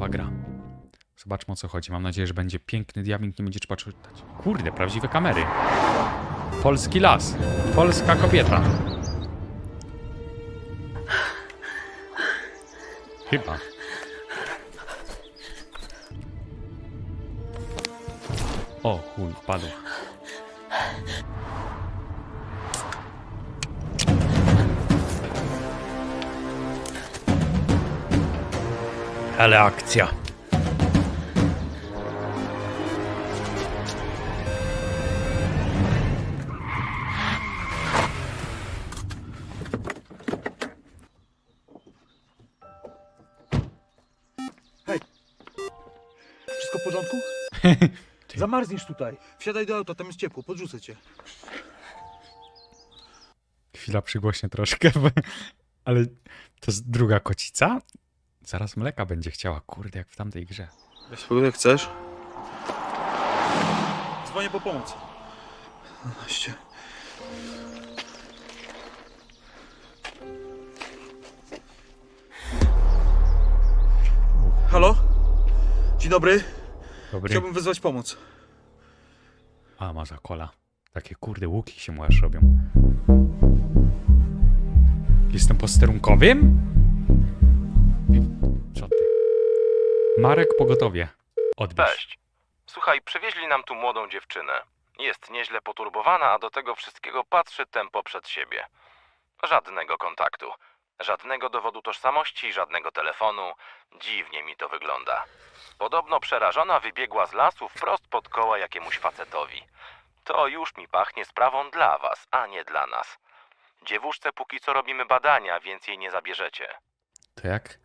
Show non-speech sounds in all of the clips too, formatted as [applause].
nowa gra. Zobaczmy o co chodzi. Mam nadzieję, że będzie piękny diabling, nie będzie trzeba czytać. Kurde, prawdziwe kamery. Polski las. Polska kobieta. Chyba. O, chuj, padł. Ale akcja. Wszystko w porządku? [laughs] Zamarzniesz tutaj. Wsiadaj do auta, tam jest ciepło, podrzucę cię. Chwila przygłośnie troszkę, bo- ale to jest druga kocica? Zaraz mleka będzie chciała, kurde, jak w tamtej grze. Weź jak chcesz. Dzwonię po pomoc. 12. Halo? Dzień dobry. Dobry. Chciałbym wezwać pomoc. A, ma za kola. Takie kurde łuki się mu aż robią. Jestem posterunkowym? Marek pogotowie. Odbierz. Cześć. Słuchaj, przywieźli nam tu młodą dziewczynę. Jest nieźle poturbowana, a do tego wszystkiego patrzy tempo przed siebie. Żadnego kontaktu, żadnego dowodu tożsamości, żadnego telefonu. Dziwnie mi to wygląda. Podobno przerażona wybiegła z lasu wprost pod koła jakiemuś facetowi. To już mi pachnie sprawą dla was, a nie dla nas. Dziewuszce póki co robimy badania, więc jej nie zabierzecie. To jak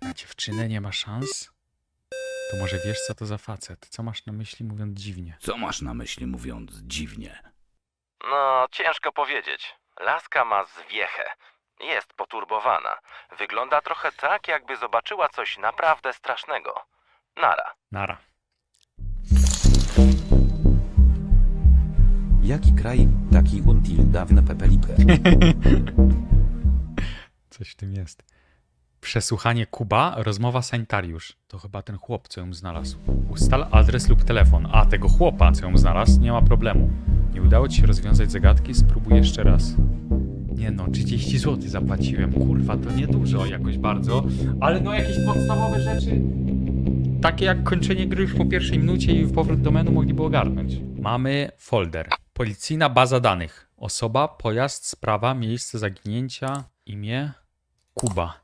na dziewczynę nie ma szans? To może wiesz, co to za facet? Co masz na myśli, mówiąc dziwnie? Co masz na myśli mówiąc dziwnie? No, ciężko powiedzieć. Laska ma zwiechę. Jest poturbowana. Wygląda trochę tak, jakby zobaczyła coś naprawdę strasznego. Nara. Nara. Jaki kraj, taki until dawne pepelipe. [laughs] Coś w tym jest. Przesłuchanie Kuba, rozmowa sanitariusz. To chyba ten chłop, co ją znalazł. Ustal adres lub telefon. A, tego chłopa, co ją znalazł, nie ma problemu. Nie udało ci się rozwiązać zagadki? Spróbuj jeszcze raz. Nie no, 30 zł zapłaciłem. Kurwa, to niedużo jakoś bardzo. Ale no jakieś podstawowe rzeczy... Takie jak kończenie gry już po pierwszej minucie i powrót do menu mogliby ogarnąć. Mamy folder. Policyjna baza danych. Osoba, pojazd, sprawa, miejsce zaginięcia, imię Kuba.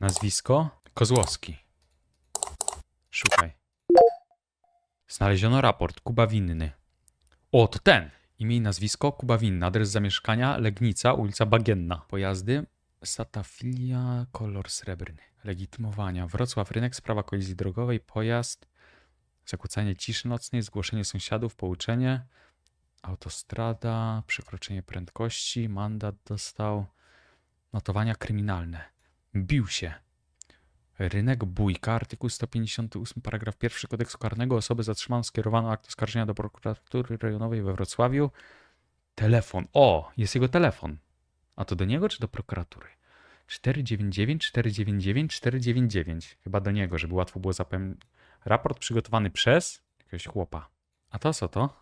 Nazwisko Kozłowski. Szukaj. Znaleziono raport Kuba Winny. O, to ten. Imię i nazwisko Kuba Winny. Adres zamieszkania Legnica, ulica Bagienna. Pojazdy Satafilia, kolor srebrny. Legitymowania. Wrocław, rynek, sprawa kolizji drogowej, pojazd, zakłócanie ciszy nocnej, zgłoszenie sąsiadów, pouczenie, autostrada, przekroczenie prędkości, mandat dostał, notowania kryminalne. Bił się. Rynek bójka, artykuł 158, paragraf 1 kodeksu karnego. Osobę zatrzymaną skierowano akt oskarżenia do prokuratury rejonowej we Wrocławiu. Telefon. O, jest jego telefon. A to do niego czy do prokuratury? 499 499 499. Chyba do niego, żeby łatwo było zapewnić. Raport przygotowany przez jakiegoś chłopa. A to co to?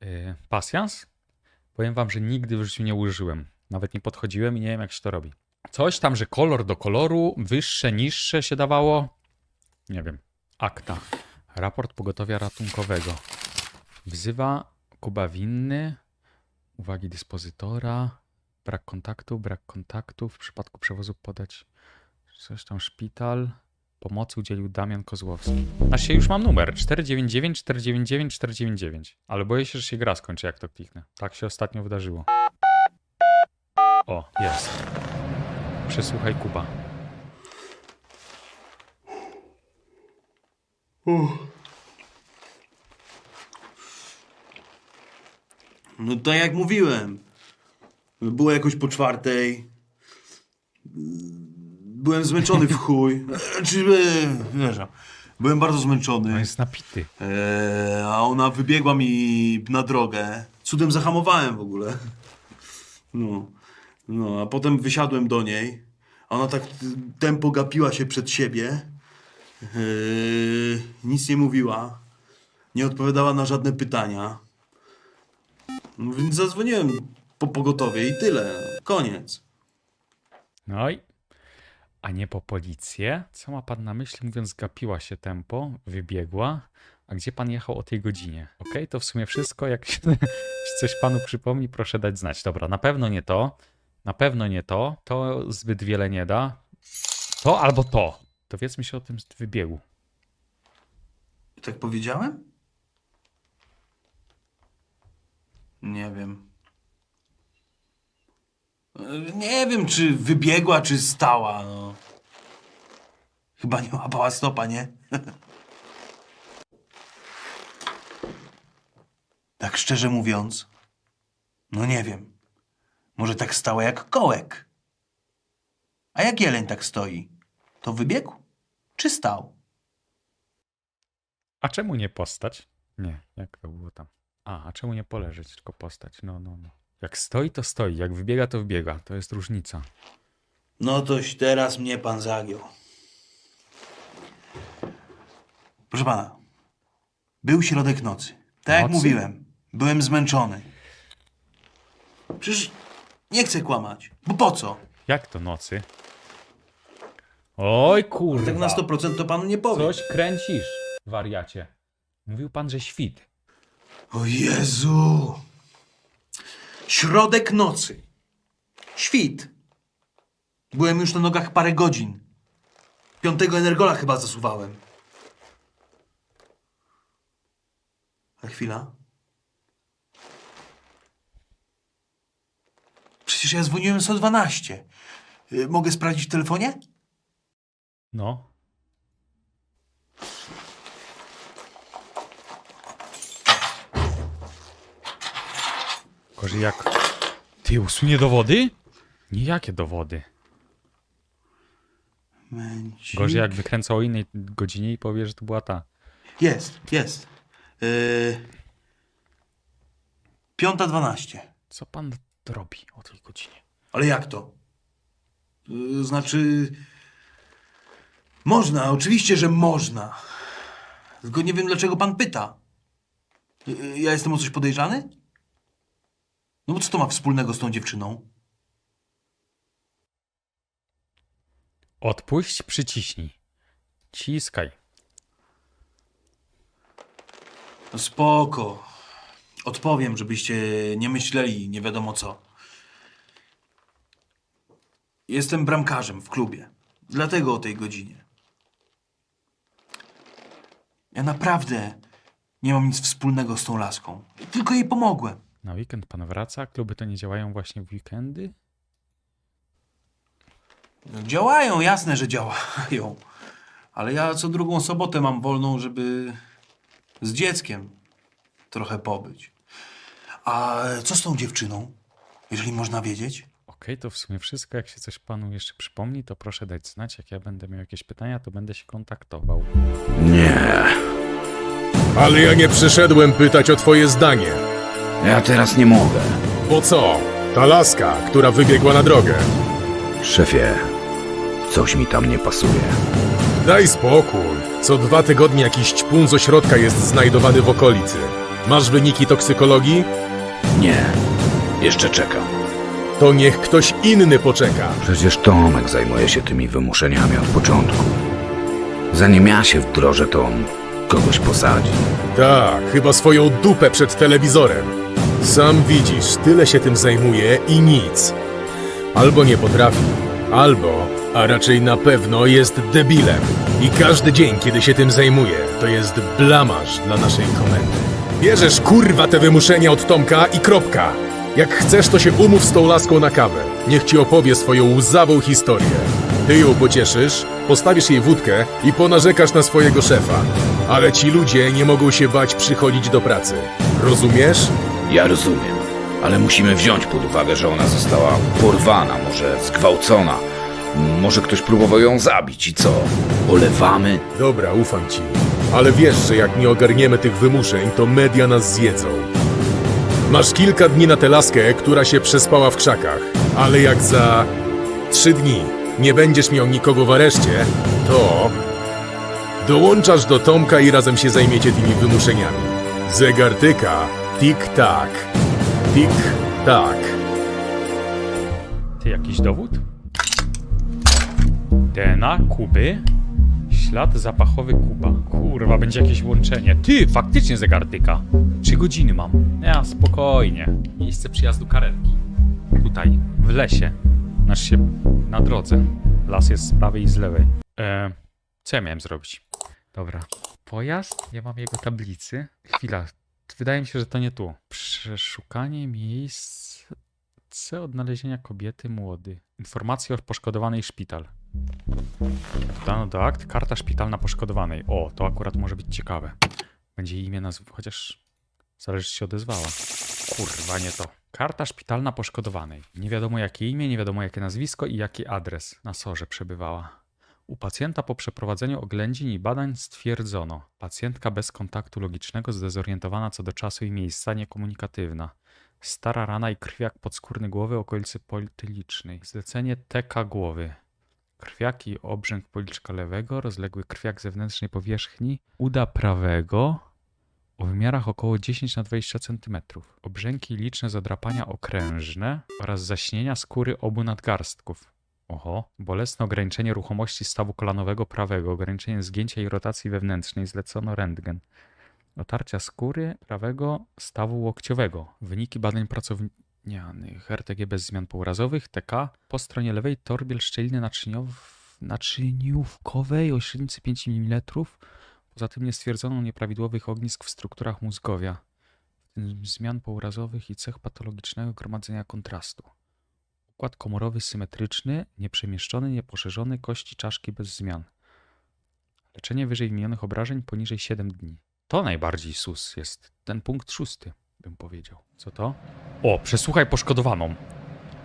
Yy, pasjans? Powiem wam, że nigdy w życiu nie użyłem. Nawet nie podchodziłem i nie wiem, jak się to robi. Coś tam, że kolor do koloru, wyższe, niższe się dawało. Nie wiem. Akta. Raport pogotowia ratunkowego. Wzywa Kuba winny. Uwagi dyspozytora. Brak kontaktu, brak kontaktu. W przypadku przewozu podać coś tam szpital. Pomocy udzielił Damian Kozłowski. Się już mam numer 499 499 499. Ale boję się, że się gra skończy, jak to kliknę. Tak się ostatnio wydarzyło. O, jest. Przesłuchaj Kuba. No tak jak mówiłem. Było jakoś po czwartej. Byłem zmęczony w chuj. [laughs] Czy wiesz, byłem bardzo On zmęczony. jest napity. E, a ona wybiegła mi na drogę. Cudem zahamowałem w ogóle. No. No, a potem wysiadłem do niej. Ona tak tempo gapiła się przed siebie. Yy, nic nie mówiła. Nie odpowiadała na żadne pytania. No więc zadzwoniłem po pogotowie i tyle. Koniec. No i. A nie po policję? Co ma pan na myśli, mówiąc, gapiła się tempo, wybiegła? A gdzie pan jechał o tej godzinie? Okej, to w sumie wszystko. Jak się [laughs] coś panu przypomni, proszę dać znać. Dobra, na pewno nie to. Na pewno nie to. To zbyt wiele nie da. To albo to. Dowiedzmy się o tym wybiegu. Tak powiedziałem? Nie wiem. Nie wiem, czy wybiegła, czy stała. No. Chyba nie łapała stopa, nie? [laughs] tak szczerze mówiąc, no nie wiem. Może tak stała jak kołek. A jak jeleń tak stoi, to wybiegł czy stał? A czemu nie postać? Nie, jak to było tam? A, a czemu nie poleżeć, tylko postać? No, no, no. Jak stoi, to stoi. Jak wybiega, to wbiega. To jest różnica. No toś teraz mnie pan zagiął. Proszę pana, był środek nocy. Tak jak Nocy? mówiłem, byłem zmęczony. Przecież nie chcę kłamać, bo po co? Jak to nocy? Oj, kurwa. Tak na 100% to panu nie powiem. Coś kręcisz, wariacie. Mówił pan, że świt. O Jezu! Środek nocy. Świt. Byłem już na nogach parę godzin. Piątego energola chyba zasuwałem. A chwila. Przecież ja dzwoniłem 112. Y, Mogę sprawdzić w telefonie? No. Gorzej jak... Ty usunie dowody? Nijakie dowody. Męci. Gorzej jak wykręca o innej godzinie i powie, że to była ta. Jest, jest. Yy... Piąta dwanaście. Co pan robi o tej godzinie? Ale jak to? Y, Znaczy. Można, oczywiście, że można. Tylko nie wiem, dlaczego pan pyta. Y, Ja jestem o coś podejrzany? No bo co to ma wspólnego z tą dziewczyną? Odpuść, przyciśnij. Ciskaj. No spoko. Odpowiem, żebyście nie myśleli nie wiadomo co. Jestem bramkarzem w klubie. Dlatego o tej godzinie. Ja naprawdę nie mam nic wspólnego z tą laską. Tylko jej pomogłem. Na weekend pan wraca, kluby to nie działają właśnie w weekendy? No, działają, jasne, że działają. Ale ja co drugą sobotę mam wolną, żeby z dzieckiem trochę pobyć. A co z tą dziewczyną? Jeżeli można wiedzieć? Okej, to w sumie wszystko. Jak się coś panu jeszcze przypomni, to proszę dać znać. Jak ja będę miał jakieś pytania, to będę się kontaktował. Nie, Ale ja nie przyszedłem pytać o twoje zdanie. ja teraz nie mogę. Bo co? Ta laska, która wybiegła na drogę. Szefie, coś mi tam nie pasuje. Daj spokój. Co dwa tygodnie jakiś ćpun z ośrodka jest znajdowany w okolicy. Masz wyniki toksykologii? Nie, jeszcze czekam. To niech ktoś inny poczeka. Przecież Tomek zajmuje się tymi wymuszeniami od początku. Zanim ja się wdrożę, to on kogoś posadzi. Tak, chyba swoją dupę przed telewizorem. Sam widzisz, tyle się tym zajmuje i nic. Albo nie potrafi, albo, a raczej na pewno jest debilem. I każdy dzień, kiedy się tym zajmuje, to jest blamaż dla naszej komendy. Bierzesz kurwa te wymuszenia od Tomka i kropka. Jak chcesz, to się umów z tą laską na kawę. Niech ci opowie swoją łzawą historię. Ty ją pocieszysz, postawisz jej wódkę i ponarzekasz na swojego szefa. Ale ci ludzie nie mogą się bać przychodzić do pracy. Rozumiesz? Ja rozumiem, ale musimy wziąć pod uwagę, że ona została porwana, może zgwałcona. Może ktoś próbował ją zabić i co? Olewamy? Dobra, ufam ci. Ale wiesz, że jak nie ogarniemy tych wymuszeń, to media nas zjedzą. Masz kilka dni na tę laskę, która się przespała w krzakach. Ale jak za trzy dni nie będziesz miał nikogo w areszcie, to dołączasz do Tomka i razem się zajmiecie tymi wymuszeniami. Zegar tyka, tik-tak, tik-tak. Ty jakiś dowód? DNA, Kuby. Ślad zapachowy Kuba. Kurwa, będzie jakieś łączenie. Ty, faktycznie zegartyka. Trzy godziny mam. Ja, spokojnie. Miejsce przyjazdu karetki. Tutaj, w lesie. Znaczy się na drodze. Las jest z prawej i z lewej. E, co ja miałem zrobić? Dobra. Pojazd? Ja mam jego tablicy. Chwila. Wydaje mi się, że to nie tu. Przeszukanie miejsc odnalezienia kobiety młody. Informacje o poszkodowanej szpital. Dodano do akt karta szpitalna poszkodowanej. O, to akurat może być ciekawe. Będzie imię nazw... chociaż zależy się odezwała. Kurwa, nie to. Karta szpitalna poszkodowanej. Nie wiadomo jakie imię, nie wiadomo jakie nazwisko i jaki adres. Na sorze przebywała. U pacjenta po przeprowadzeniu oględzin i badań stwierdzono. Pacjentka bez kontaktu logicznego, zdezorientowana co do czasu i miejsca, niekomunikatywna. Stara rana i krwiak podskórny głowy okolicy potylicznej. Zlecenie TK głowy. Krwiak i obrzęk policzka lewego, rozległy krwiak zewnętrznej powierzchni uda prawego o wymiarach około 10 na 20 cm. Obrzęki liczne zadrapania okrężne oraz zaśnienia skóry obu nadgarstków. Oho, bolesne ograniczenie ruchomości stawu kolanowego prawego, ograniczenie zgięcia i rotacji wewnętrznej, zlecono rentgen. Otarcia skóry prawego stawu łokciowego. Wyniki badań pracownianych. RTG bez zmian pourazowych. TK. Po stronie lewej torbiel szczeliny naczyniow... naczyniówkowej o średnicy 5 mm. Poza tym nie stwierdzono nieprawidłowych ognisk w strukturach mózgowia, w tym zmian pourazowych i cech patologicznego gromadzenia kontrastu. Układ komorowy symetryczny, nieprzemieszczony, nieposzerzony, kości czaszki bez zmian. Leczenie wyżej wymienionych obrażeń poniżej 7 dni. To najbardziej sus jest. Ten punkt szósty, bym powiedział. Co to? O, przesłuchaj poszkodowaną.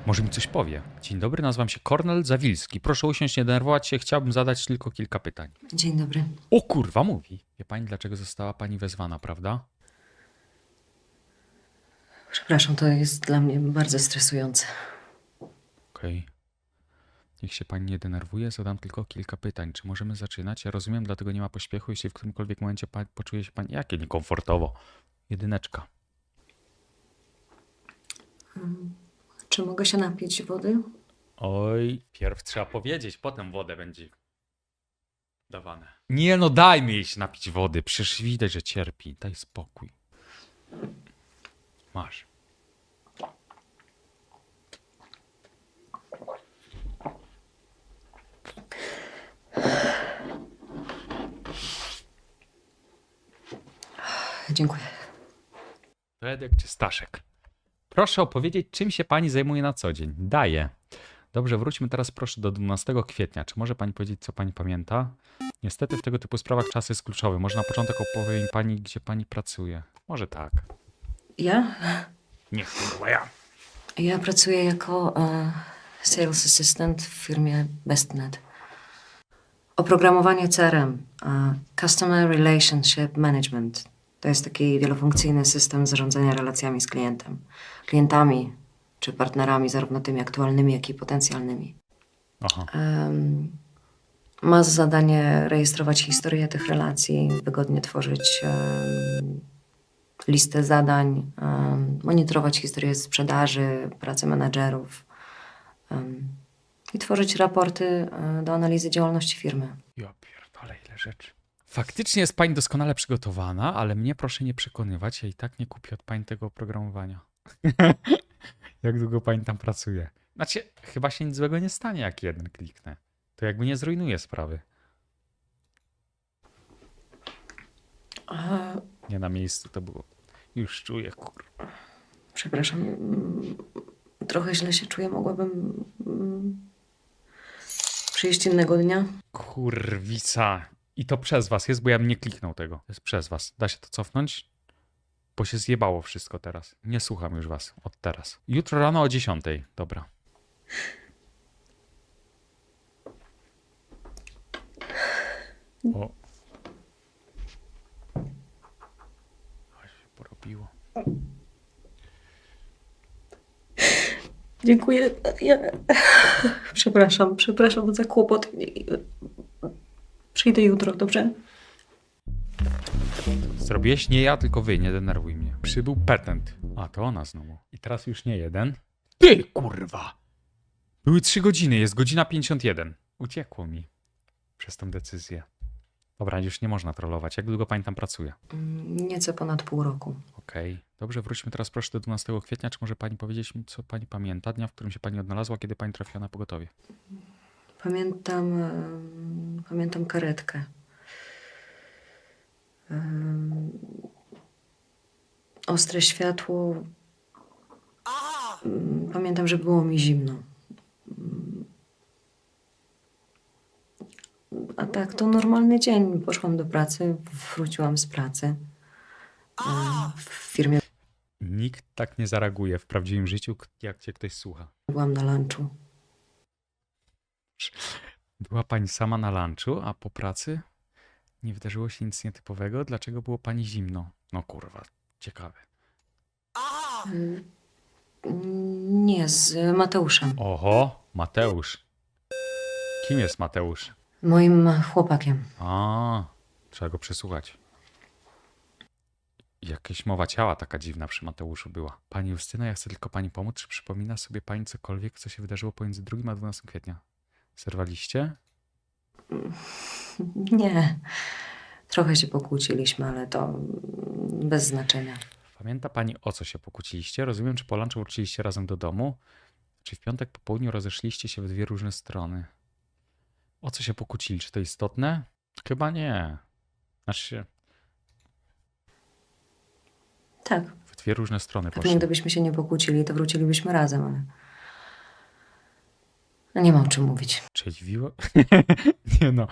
Może mi coś powie. Dzień dobry, nazywam się Kornel Zawilski. Proszę usiąść, nie denerwować się. Chciałbym zadać tylko kilka pytań. Dzień dobry. O kurwa, mówi. Wie pani, dlaczego została pani wezwana, prawda? Przepraszam, to jest dla mnie bardzo stresujące. Okej. Niech się pani nie denerwuje, zadam tylko kilka pytań. Czy możemy zaczynać? Ja rozumiem, dlatego nie ma pośpiechu, jeśli w którymkolwiek momencie pa- poczuje się pani jakie niekomfortowo. Jedyneczka. Czy mogę się napić wody? Oj, pierw trzeba powiedzieć, potem wodę będzie dawane. Nie no, dajmy jej się napić wody, przecież widać, że cierpi. Daj spokój. Masz. Dziękuję. Fredek czy Staszek? Proszę opowiedzieć, czym się pani zajmuje na co dzień. Daję. Dobrze, wróćmy teraz proszę do 12 kwietnia. Czy może pani powiedzieć, co pani pamięta? Niestety w tego typu sprawach czas jest kluczowy. Może na początek opowie mi pani, gdzie pani pracuje. Może tak. Ja? Nie, chyba ja. Ja pracuję jako e, sales assistant w firmie BestNet. Oprogramowanie CRM, e, Customer Relationship Management. To jest taki wielofunkcyjny system zarządzania relacjami z klientem. Klientami czy partnerami, zarówno tymi aktualnymi, jak i potencjalnymi. Aha. Em, ma za zadanie rejestrować historię tych relacji, wygodnie tworzyć em, listę zadań, em, monitorować historię sprzedaży, pracę menadżerów em, i tworzyć raporty e, do analizy działalności firmy. Ja pierdolę, ile rzeczy. Faktycznie jest pani doskonale przygotowana, ale mnie proszę nie przekonywać, ja i tak nie kupię od pani tego oprogramowania. [laughs] jak długo pani tam pracuje? Znaczy, chyba się nic złego nie stanie, jak jeden kliknę. To jakby nie zrujnuje sprawy. A, Nie na miejscu to było. Już czuję, kur... przepraszam, mm, trochę źle się czuję, mogłabym mm, przyjść innego dnia? Kurwica. I to przez was jest, bo ja bym nie kliknął tego. To jest przez was. Da się to cofnąć? Bo się zjebało wszystko teraz. Nie słucham już was od teraz. Jutro rano o 10. Dobra. O. Aż się porobiło. Dziękuję. Ja, Przepraszam, przepraszam za kłopot. Przyjdę jutro, dobrze? Zrobiłeś nie ja, tylko wy, nie denerwuj mnie. Przybył petent. A, to ona znowu. I teraz już nie jeden. Ty, kurwa! Były trzy godziny, jest godzina 51. Uciekło mi przez tą decyzję. Dobra, już nie można trollować. Jak długo pani tam pracuje? Mm, Nieco ponad pół roku. Okej. Dobrze, wróćmy teraz proszę do 12 kwietnia. Czy może pani powiedzieć mi, co pani pamięta? Dnia, w którym się pani odnalazła, kiedy pani trafiła na pogotowie. Pamiętam, pamiętam karetkę. Ostre światło. Mm, Pamiętam, że było mi zimno. A tak, to normalny dzień. Poszłam do pracy, wróciłam z pracy. W firmie Nikt tak nie zareaguje w prawdziwym życiu, jak cię ktoś słucha. byłam na lunchu. Była pani sama na lunchu, a po pracy nie wydarzyło się nic nietypowego. Dlaczego było pani zimno? No kurwa, ciekawe. Em, Nie, z Mateuszem, Oho, Mateusz. Kim jest Mateusz? moim chłopakiem. A, trzeba go przesłuchać. Jakaś mowa ciała taka dziwna przy Mateuszu była. Pani Justyna, ja chcę tylko pani pomóc. Czy przypomina sobie pani cokolwiek, co się wydarzyło pomiędzy 2 a 12 kwietnia? Zerwaliście? Nie. Trochę się pokłóciliśmy, ale to bez znaczenia. Pamięta pani, o co się pokłóciliście? Rozumiem, czy po lunchu wróciliście razem do domu? Czy w piątek po południu rozeszliście się w dwie różne strony? O co się pokłócili? Czy to istotne? Chyba nie. Znaczy się, Tak. w dwie różne strony Pewnie poszli. gdybyśmy się nie pokłócili, to wrócilibyśmy razem, ale... No nie mam czym mówić. Czyli wiło... [laughs] nie no.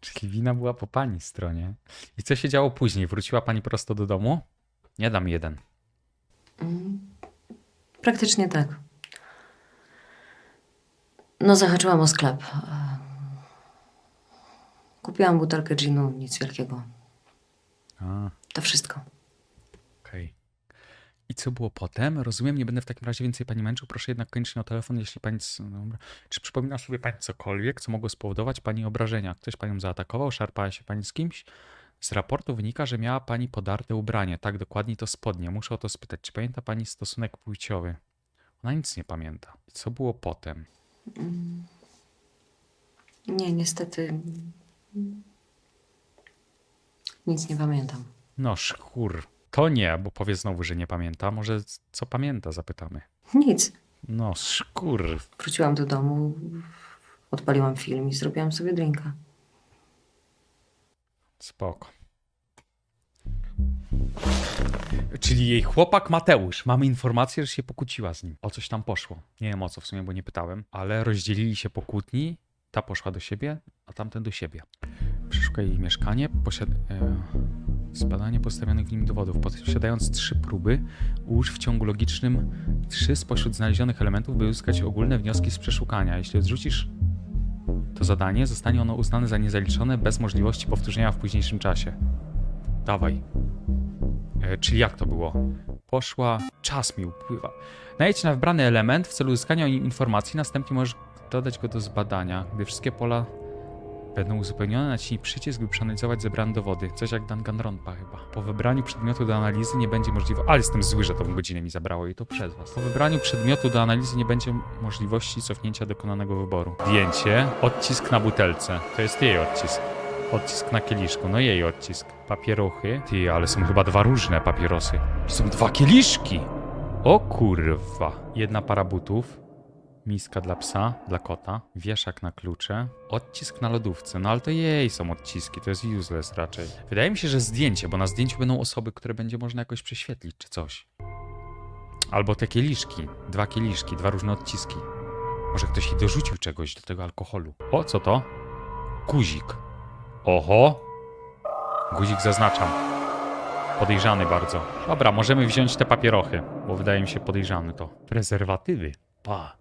Czyli wina była po pani stronie. I co się działo później? Wróciła pani prosto do domu? Nie dam jeden. Mm, Praktycznie tak. No, zahaczyłam o sklep. Kupiłam butelkę ginu, nic wielkiego. A, To wszystko. I co było potem? Rozumiem, nie będę w takim razie więcej pani męczył. Proszę jednak koniecznie o telefon, jeśli pani... no Dobra. Czy przypomina sobie pani cokolwiek, co mogło spowodować pani obrażenia? Ktoś panią zaatakował? Szarpała się pani z kimś? Z raportu wynika, że miała pani podarte ubranie. Tak, dokładnie to spodnie. Muszę o to spytać. Czy pamięta pani stosunek płciowy? Ona nic nie pamięta. I co było potem? Mm. Nie, niestety... Nic nie pamiętam. No szkur. To nie, bo powie znowu, że nie pamięta. Może co pamięta, zapytamy. Nic. No szkur. Wróciłam do domu, odpaliłam film i zrobiłam sobie drinka. Spoko. Czyli jej chłopak Mateusz. Mamy informację, że się pokłóciła z nim. O coś tam poszło. Nie wiem o co w sumie, bo nie pytałem. Ale rozdzielili się po kłótni. Ta poszła do siebie, a tamten do siebie. Przeszukaj jej mieszkanie. Posiad... E... Zbadanie postawionych w nim dowodów. Posiadając trzy próby, ułóż w ciągu logicznym trzy spośród znalezionych elementów, by uzyskać ogólne wnioski z przeszukania. Jeśli odrzucisz to zadanie, zostanie ono uznane za niezaliczone bez możliwości powtórzenia w późniejszym czasie. Dawaj. E, czyli jak to było? Poszła, czas mi upływa. Najedź na wybrany element w celu uzyskania o nim informacji, następnie możesz dodać go do zbadania. Gdy wszystkie pola będą uzupełnione, naciśnij przycisk, by przeanalizować zebrane dowody. Coś jak Danganronpa chyba. Po wybraniu przedmiotu do analizy nie będzie możliwe... Ale jestem zły, że tą godzinę mi zabrało i to przez was. Po wybraniu przedmiotu do analizy nie będzie możliwości cofnięcia dokonanego wyboru. Zdjęcie, odcisk na butelce. To jest jej odcisk. Odcisk na kieliszku, no jej odcisk. Papieruchy. Ty, ale są chyba dwa różne papierosy. Są dwa kieliszki! O kurwa. Jedna para butów. Miska dla psa, dla kota, wieszak na klucze, odcisk na lodówce. No ale to jej są odciski, to jest useless raczej. Wydaje mi się, że zdjęcie, bo na zdjęciu będą osoby, które będzie można jakoś prześwietlić czy coś. Albo te kieliszki, dwa kieliszki, dwa różne odciski. Może ktoś jej dorzucił czegoś do tego alkoholu. O, co to? Guzik. Oho! Guzik zaznaczam. Podejrzany bardzo. Dobra, możemy wziąć te papierochy, bo wydaje mi się podejrzany to. Prezerwatywy. Pa.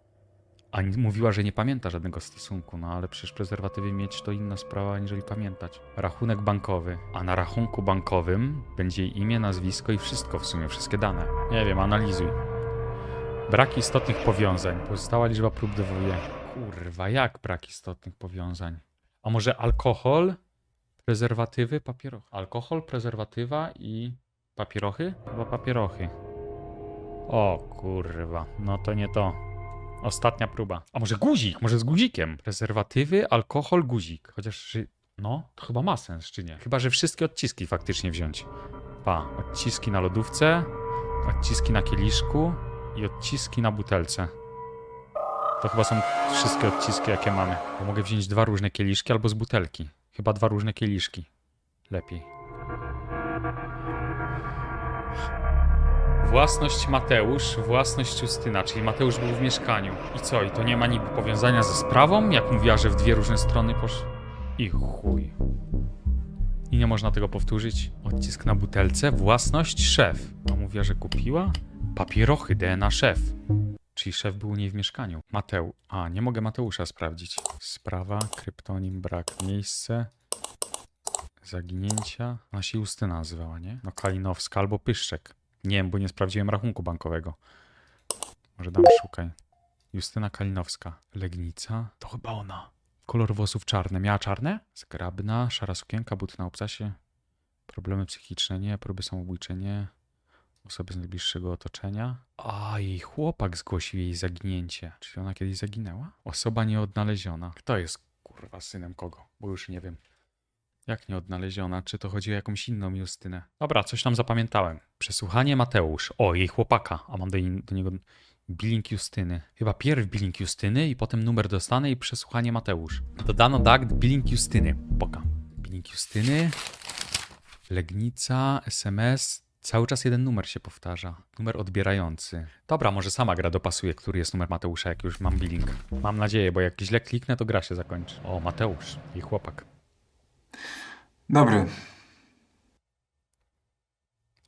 A nie- mówiła, że nie pamięta żadnego stosunku, no ale przecież prezerwatywy mieć to inna sprawa, aniżeli pamiętać. Rachunek bankowy. A na rachunku bankowym będzie imię, nazwisko i wszystko w sumie, wszystkie dane. Nie wiem, analizuj. Brak istotnych powiązań. Pozostała liczba prób dowoduje. Kurwa, jak brak istotnych powiązań? A może alkohol, prezerwatywy, papierochy? Alkohol, prezerwatywa i papierochy? Chyba papierochy. O kurwa, no to nie to. Ostatnia próba. A może guzik? Może z guzikiem? Prezerwatywy, alkohol, guzik. Chociaż, no, to chyba ma sens, czy nie? Chyba, że wszystkie odciski faktycznie wziąć. Pa, odciski na lodówce, odciski na kieliszku i odciski na butelce. To chyba są wszystkie odciski, jakie mamy. Bo mogę wziąć dwa różne kieliszki albo z butelki. Chyba dwa różne kieliszki. Lepiej. Własność Mateusz, własność Justyna, czyli Mateusz był w mieszkaniu. I co, i to nie ma niby powiązania ze sprawą? Jak mówiła, że w dwie różne strony posz... I chuj. I nie można tego powtórzyć. Odcisk na butelce, własność szef. A mówiła, że kupiła? Papierochy, DNA szef. Czyli szef był u niej w mieszkaniu. Mateu. A, nie mogę Mateusza sprawdzić. Sprawa, kryptonim, brak, miejsce. Zaginięcia. Ona się Justyna nazywała, nie? No Kalinowska albo Pyszczek. Nie wiem, bo nie sprawdziłem rachunku bankowego. Może dam szukaj. Justyna Kalinowska. Legnica. To chyba ona. Kolor włosów czarny. Miała czarne? Zgrabna, szara sukienka, buty na obcasie. Problemy psychiczne nie, próby samobójcze nie. Osoby z najbliższego otoczenia. A, jej chłopak zgłosił jej zaginięcie. Czyli ona kiedyś zaginęła? Osoba nieodnaleziona. Kto jest, kurwa, synem kogo? Bo już nie wiem. Jak nieodnaleziona? Czy to chodzi o jakąś inną Justynę? Dobra, coś tam zapamiętałem. Przesłuchanie Mateusz. O, jej chłopaka. A mam do, do niego billing Justyny. Chyba pierw billing Justyny i potem numer dostanę i przesłuchanie Mateusz. Dodano do akt billing Justyny. Poka. Billing Justyny. Legnica, SMS. Cały czas jeden numer się powtarza. Numer odbierający. Dobra, może sama gra dopasuje, który jest numer Mateusza, jak już mam billing. Mam nadzieję, bo jak źle kliknę, to gra się zakończy. O, Mateusz, jej chłopak. Dobry.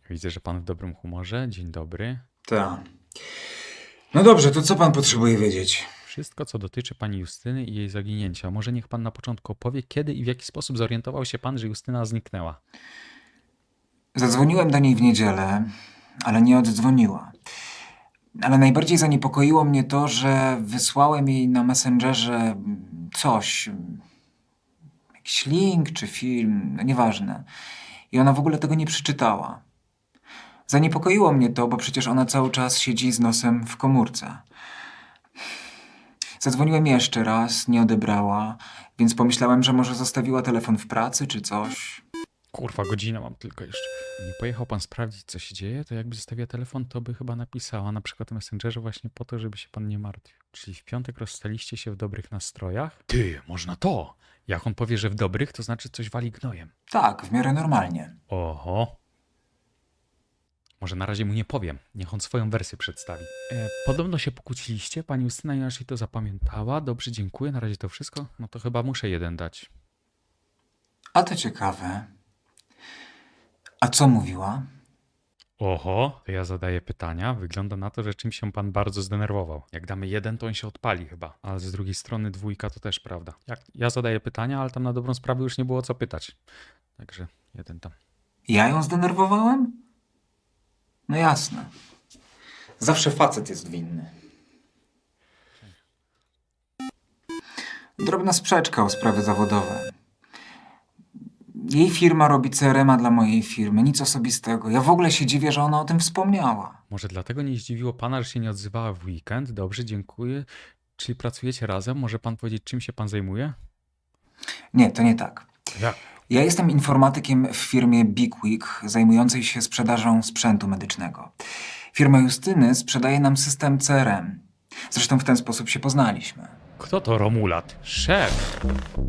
Widzę, że pan w dobrym humorze. Dzień dobry. Tak. No dobrze, to co pan potrzebuje wiedzieć? Wszystko, co dotyczy pani Justyny i jej zaginięcia. Może niech pan na początku opowie, kiedy i w jaki sposób zorientował się pan, że Justyna zniknęła. Zadzwoniłem do niej w niedzielę, ale nie oddzwoniła. Ale najbardziej zaniepokoiło mnie to, że wysłałem jej na Messengerze coś. Jakiś link czy film, no nieważne. I ona w ogóle tego nie przeczytała. Zaniepokoiło mnie to, bo przecież ona cały czas siedzi z nosem w komórce. Zadzwoniłem jeszcze raz, nie odebrała, więc pomyślałem, że może zostawiła telefon w pracy czy coś. Kurwa, godzinę mam tylko jeszcze. Nie pojechał pan sprawdzić, co się dzieje? To jakby zostawiła telefon, to by chyba napisała na przykład w Messengerze właśnie po to, żeby się pan nie martwił. Czyli w piątek rozstaliście się w dobrych nastrojach? Ty, można to! Jak on powie, że w dobrych, to znaczy coś wali gnojem. Tak, w miarę normalnie. Oho. Może na razie mu nie powiem. Niech on swoją wersję przedstawi. E, podobno się pokłóciliście. Pani Justyna inaczej to zapamiętała. Dobrze, dziękuję. Na razie to wszystko. No to chyba muszę jeden dać. A to ciekawe. A co mówiła? Oho, to ja zadaję pytania. Wygląda na to, że czymś się pan bardzo zdenerwował. Jak damy jeden, to on się odpali chyba. Ale z drugiej strony dwójka to też prawda. Jak ja zadaję pytania, ale tam na dobrą sprawę już nie było co pytać. Także jeden tam. Ja ją zdenerwowałem? No jasne. Zawsze facet jest winny. Drobna sprzeczka o sprawy zawodowe. Jej firma robi CRM-a dla mojej firmy, nic osobistego. Ja w ogóle się dziwię, że ona o tym wspomniała. Może dlatego nie zdziwiło pana, że się nie odzywała w weekend? Dobrze, dziękuję. Czyli pracujecie razem? Może pan powiedzieć, czym się pan zajmuje? Nie, to nie tak. Jak? Ja jestem informatykiem w firmie Big Week, zajmującej się sprzedażą sprzętu medycznego. Firma Justyny sprzedaje nam system CRM. Zresztą w ten sposób się poznaliśmy. Kto to Romulat? Szef!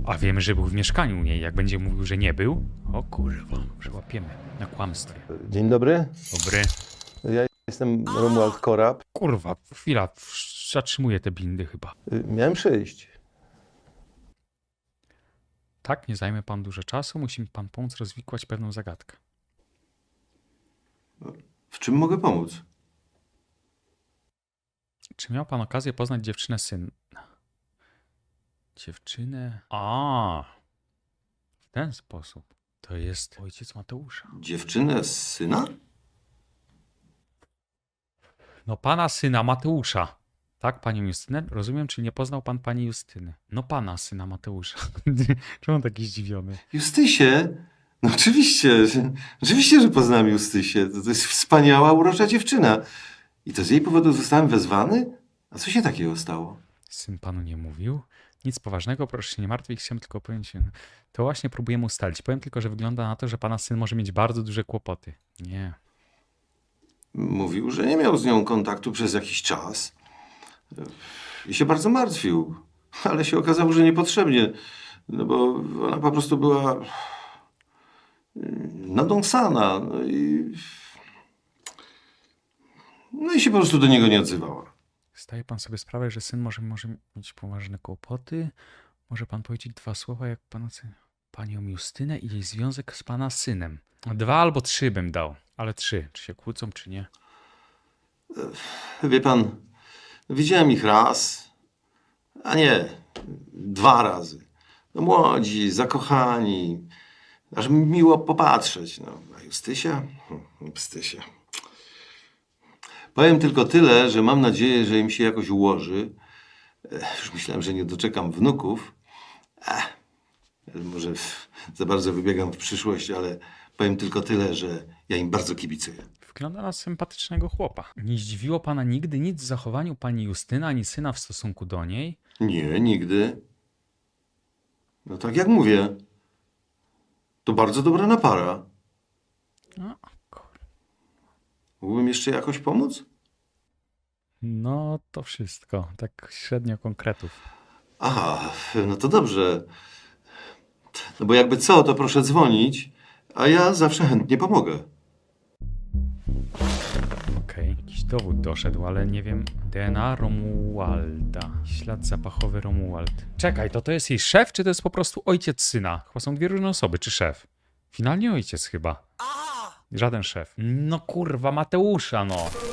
A wiemy, że był w mieszkaniu u niej. Jak będzie mówił, że nie był? O kurwa, przełapiemy na kłamstwie. Dzień dobry, Dobry. ja jestem Romuald Korab. Kurwa, chwila, zatrzymuję te bindy chyba. Y, Miałem przyjść. Tak, nie zajmie pan dużo czasu, musi mi pan pomóc rozwikłać pewną zagadkę. W czym mogę pomóc? Czy miał pan okazję poznać dziewczynę syn? Dziewczynę? A, w ten sposób. To jest ojciec Mateusza. Dziewczynę z syna? No pana syna Mateusza. Tak, panią Justynę? Rozumiem, czy nie poznał pan pani Justyny? No pana, syna Mateusza. [laughs] Czemu on taki zdziwiony? Justysie? No oczywiście, że- oczywiście, że poznałem Justysię. To, to jest wspaniała, urocza dziewczyna. I to z jej powodu zostałem wezwany? A co się takiego stało? Syn panu nie mówił? Nic poważnego, proszę się nie martwić, chciałem tylko powiedzieć. To właśnie próbujemy ustalić. Powiem tylko, że wygląda na to, że pana syn może mieć bardzo duże kłopoty. Nie. Mówił, że nie miał z nią kontaktu przez jakiś czas. I się bardzo martwił. Ale się okazało, że niepotrzebnie. No bo ona po prostu była mm, nadąsana. No i... No i się po prostu do niego nie odzywała. Zdaje pan sobie sprawę, że syn może, może mieć poważne kłopoty? Może pan powiedzieć dwa słowa, jak pana syn... Panią Justynę i jej związek z pana synem. Dwa albo trzy bym dał, ale trzy. Czy się kłócą, czy nie? Wie pan, widziałem ich raz, a nie, dwa razy. No młodzi, zakochani, aż miło popatrzeć. No, a Justysia? Hm, Justysia. Powiem tylko tyle, że mam nadzieję, że im się jakoś ułoży. Już myślałem, że nie doczekam wnuków. Ech, może za bardzo wybiegam w przyszłość, ale powiem tylko tyle, że ja im bardzo kibicuję. Wygląda na sympatycznego chłopa. Nie zdziwiło pana nigdy nic w zachowaniu pani Justyny ani syna w stosunku do niej? Nie, nigdy. No tak jak mówię. To bardzo dobra napara. No. Mógłbym jeszcze jakoś pomóc? no to wszystko. Tak średnio konkretów. Aha, no to dobrze. No bo jakby co, to proszę dzwonić, a ja zawsze chętnie pomogę. Okej, jakiś dowód doszedł, ale nie wiem. DNA Romualda. Ślad zapachowy Romuald. Czekaj, to to jest jej szef, czy to jest po prostu ojciec syna? Chyba są dwie różne osoby, czy szef? Finalnie ojciec chyba. Żaden szef. No kurwa, Mateusza, no.